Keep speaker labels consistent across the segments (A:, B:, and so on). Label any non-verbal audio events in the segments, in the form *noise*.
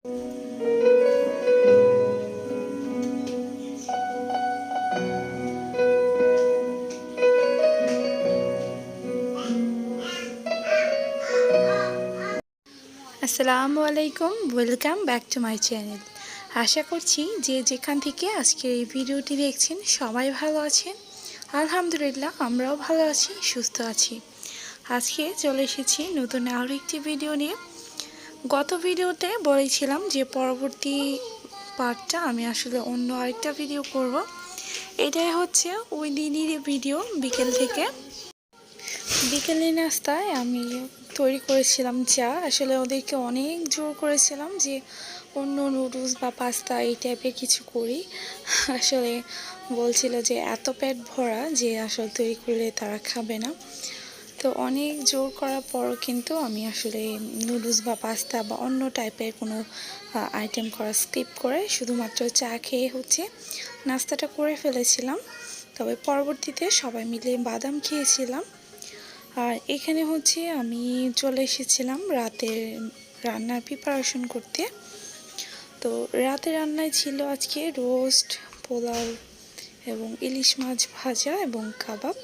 A: আসসালামু আলাইকুম welcome back to my channel আশা করছি যে যেখান থেকে আজকের এই ভিডিওটি দেখছেন সবাই ভালো আছেন। আলহামদুলিল্লাহ, আমরাও ভালো আছি, সুস্থ আছি। আজকে চলে এসেছি নতুন আরও একটি ভিডিও নিয়ে। গত ভিডিওতে বলেছিলাম যে পরবর্তী পার্টটা আমি আসলে অন্য আরেকটা ভিডিও করব। এটাই হচ্ছে ওই দিনেরই ভিডিও বিকেল থেকে। বিকেলে নাস্তায় আমি তৈরি করেছিলাম চা। আসলে ওদেরকে অনেক জোর করেছিলাম যে অন্য নুডলস বা পাস্তা এই টাইপের কিছু করি। আসলে বলছিল যে এত পেট ভরা যে আসলে তৈরি করলে তারা খাবে না। তো অনেক জোর করার পরও কিন্তু আমি আসলে নুডলস বা পাস্তা বা অন্য টাইপের কোনো আইটেম করা স্কিপ করে শুধুমাত্র চা খেয়ে হচ্ছে নাস্তাটা করে ফেলেছিলাম। তবে পরবর্তীতে সবাই মিলে বাদাম খেয়েছিলাম। আর এখানে হচ্ছে আমি চলে এসেছিলাম রাতের রান্নার প্রিপারেশন করতে। তো রাতে রান্নায় ছিল আজকে রোস্ট পোলাও এবং ইলিশ মাছ ভাজা এবং কাবাব।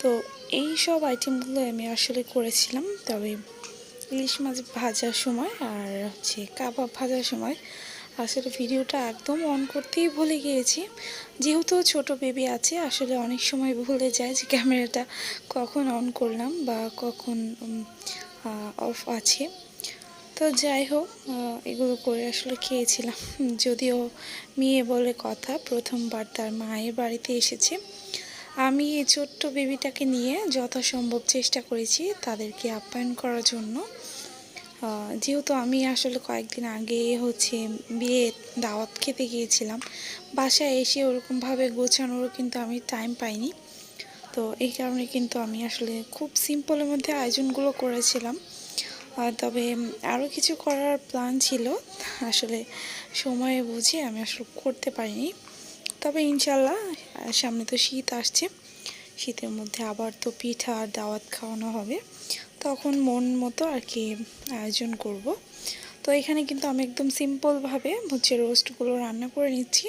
A: তো এই সব আইটেমগুলো আমি আসলে করেছিলাম, তবে ইলিশ মাছ ভাজার সময় আর হচ্ছে কাবাব ভাজার সময় আসলে ভিডিওটা একদম অন করতেই ভুলে গিয়েছি। যেহেতু ছোট বেবি আছে, আসলে অনেক সময় ভুলে যায় যে ক্যামেরাটা কখন অন করলাম বা কখন অফ আছে। তো যাই হোক এগুলো করে আসলে খেয়েছিলাম। যদিও মেয়ে বলে কথা, প্রথমবার তার মায়ের বাড়িতে এসেছে। আমি এই ছোট্ট বেবিটাকে নিয়ে যথাসম্ভব চেষ্টা করেছি তাদেরকে আপ্যায়ন করার জন্য। যেহেতু আমি আসলে কয়েকদিন আগে হচ্ছে বিয়ে দাওয়াত খেতে গিয়েছিলাম, বাসায় এসে ওরকমভাবে গোছানোরও কিন্তু আমি টাইম পাইনি। তো এই কারণে কিন্তু আমি আসলে খুব সিম্পলের মধ্যে আয়োজনগুলো করেছিলাম। তবে আরও কিছু করার প্ল্যান ছিল। আসলে সময়ে বুঝে আমি আসলে করতে পারিনি। তবে ইনশাল্লাহ সামনে তো শীত আসছে। শীতের মধ্যে আবার তো পিঠা আর দাওয়াত খাওয়ানো হবে। তখন মন মতো আর কি আয়োজন করব। তো এখানে কিন্তু আমি একদম সিম্পলভাবে হচ্ছে রোস্টগুলো রান্না করে নিচ্ছি।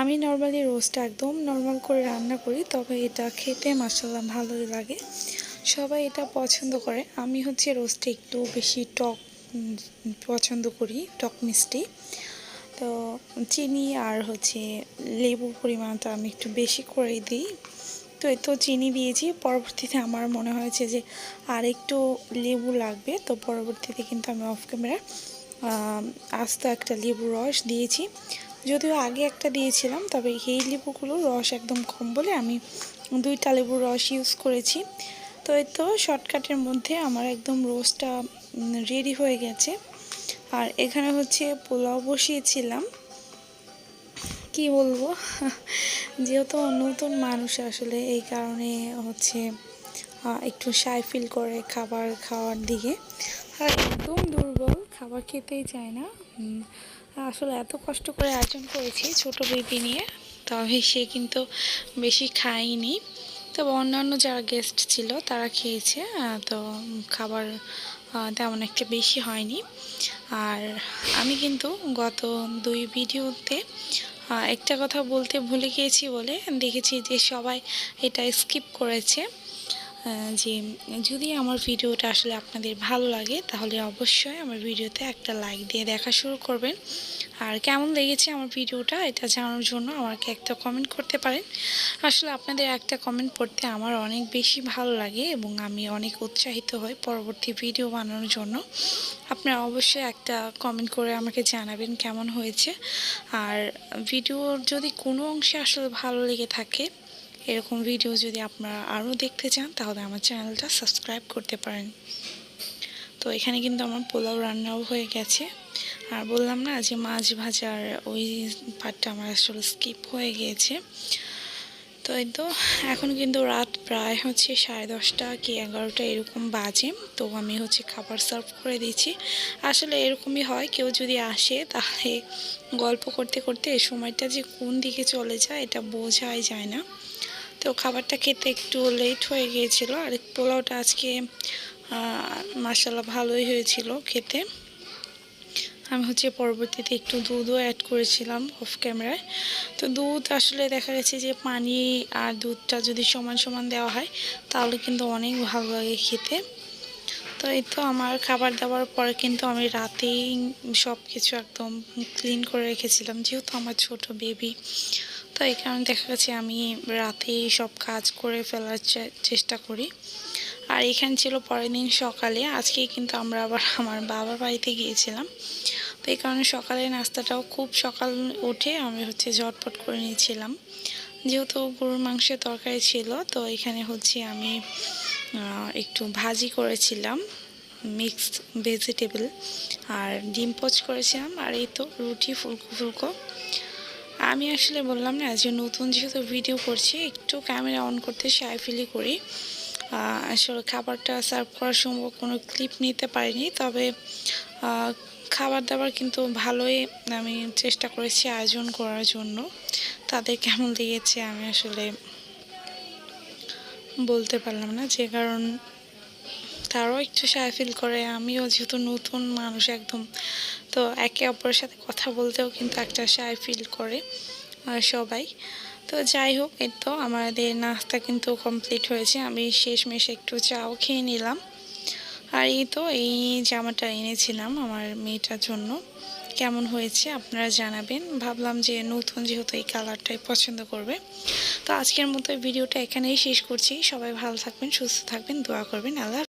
A: আমি নর্মালি রোস্টটা একদম নর্মাল করে রান্না করি, তবে এটা খেতে মাসাল্লাহ ভালোই লাগে। সবাই এটা পছন্দ করে। আমি হচ্ছে রোস্টে একটু বেশি টক পছন্দ করি, টক মিষ্টি। তো চিনি আর হচ্ছে লেবু পরিমাণটা আমি একটু বেশি করে দিই। তো এই তো চিনি দিয়েছি। পরবর্তীতে আমার মনে হয়েছে যে আর একটু লেবু লাগবে। তো পরবর্তীতে কিন্তু আমি অফ ক্যামেরা আস্ত একটা লেবু রস দিয়েছি। যদিও আগে একটা দিয়েছিলাম, তবে এই লেবুগুলো রস একদম কম বলে আমি দুইটা লেবুর রস ইউজ করেছি। তো এই তো শর্টকাটের মধ্যে আমার একদম রোস্টটা রেডি হয়ে গেছে। আর এখানে হচ্ছে পোলাও বসিয়েছিলাম। কি বলব? যেহেতু নতুন মানুষ আসলে, এই কারণে হচ্ছে একটু সাই ফিল করে খাবার খাওয়ার দিকে। আর একদম দুর্বল, খাবার খেতেই চায় না। আসলে এত কষ্ট করে আয়োজন করেছি ছোট বেবি নিয়ে তবে সে কিন্তু বেশি খায়নি। তবে অন্যান্য যারা গেস্ট ছিল, তারা খেয়েছে তো খাবার তেমন একটা বেশি হয়নি। আর আমি কিন্তু গত দুই ভিডিওতে একটা কথা বলতে ভুলে গিয়েছি বলে দেখেছি যে সবাই এটা স্কিপ করেছে। যে যদি আমার ভিডিওটা আসলে আপনাদের ভালো লাগে, তাহলে অবশ্যই আমার ভিডিওতে একটা লাইক দিয়ে দেখা শুরু করবেন। আর কেমন লেগেছে আমার ভিডিওটা, এটা জানার জন্য আমাকে একটা কমেন্ট করতে পারেন। আসলে আপনাদের একটা কমেন্ট পড়তে আমার অনেক বেশি ভালো লাগে এবং আমি অনেক উৎসাহিত হই পরবর্তী ভিডিও বানানোর জন্য। আপনারা অবশ্যই একটা কমেন্ট করে আমাকে জানাবেন কেমন হয়েছে। আর ভিডিওর যদি কোনো অংশে আসলে ভালো লেগে থাকে এরকম ভিডিও যদি আপনারা আরও দেখতে চান, তাহলে আমার চ্যানেলটা সাবস্ক্রাইব করতে পারেন। তো এখানে কিন্তু আমার পোলাও রান্নাও হয়ে গেছে। আর বললাম না যে মাছ ভাজার ওই পার্টটা আমার আসলে স্কিপ হয়ে গিয়েছে। তো এই তো, এখন কিন্তু রাত প্রায় হচ্ছে সাড়ে দশটা কি এগারোটা এরকম বাজে। তো আমি হচ্ছে খাবার সার্ভ করে দিচ্ছি। আসলে এরকমই হয়, কেউ যদি আসে তাহলে গল্প করতে করতে সময়টা যে কোন দিকে চলে যায়, এটা বোঝাই যায় না। তো খাবারটা খেতে একটু লেট হয়ে গিয়েছিল। আর পোলাওটা আজকে মাসাল্লাহ ভালোই হয়েছিল খেতে। আমি হচ্ছে পরবর্তীতে একটু দুধও অ্যাড করেছিলাম অফ ক্যামেরায় তো দুধ আসলে দেখা গেছে যে পানি আর দুধটা যদি সমান সমান দেওয়া হয়, তাহলে কিন্তু অনেক ভালো লাগে খেতে। তো এই তো আমার খাবার দাবার পরে কিন্তু আমি রাতেই সব কিছু একদম ক্লিন করে রেখেছিলাম। যেহেতু আমার ছোট বেবি তো এই কারণে দেখা গেছে আমি রাতেই সব কাজ করে ফেলার চেষ্টা করি। আর এখানে ছিল পরের দিন সকালে আজকে কিন্তু আমরা আবার *laughs* আমার বাবার বাড়িতে গিয়েছিলাম। তো এই কারণে সকালে নাস্তাটাও খুব সকাল উঠে আমি হচ্ছে ঝটপট করে নিয়েছিলাম। যেহেতু গরুর মাংসের তরকারি ছিল, তো এখানে হচ্ছে আমি একটু ভাজি করেছিলাম মিক্সড ভেজিটেবল আর ডিম পোচ করেছিলাম। আর এই তো রুটি, ফুলকো ফুলকো। আমি আসলে বললাম না যে নতুন যেহেতু ভিডিও করছি, একটু ক্যামেরা অন করতে সাই ফিলি করি। আসলে খাবারটা সার্ভ করার সময় কোনো ক্লিপ নিতে পারিনি, তবে খাবার দাবার কিন্তু ভালোই আমি চেষ্টা করেছি আয়োজন করার জন্য। তাদের কেমন লেগেছে আমি আসলে বলতে পারলাম না, যে কারণ তারাও একটু সায় ফিল করে, আমিও যেহেতু নতুন মানুষ একদম তো একে অপরের সাথে কথা বলতেও কিন্তু একটা সায় ফিল করে সবাই। তো যাই হোক, এই তো আমাদের নাস্তা কিন্তু কমপ্লিট হয়েছে। আমি শেষমেশ একটু চাও খেয়ে নিলাম। আর এই তো এই জামাটা এনেছিলাম আমার মেয়েটার জন্য। কেমন হয়েছে আপনারা জানাবেন। ভাবলাম যে নতুন যেহেতু এই কালারটাই পছন্দ করবে। তো আজকের মতো ভিডিওটা এখানেই শেষ করছি। সবাই ভালো থাকবেন, সুস্থ থাকবেন, দোয়া করবেন। আল্লাহ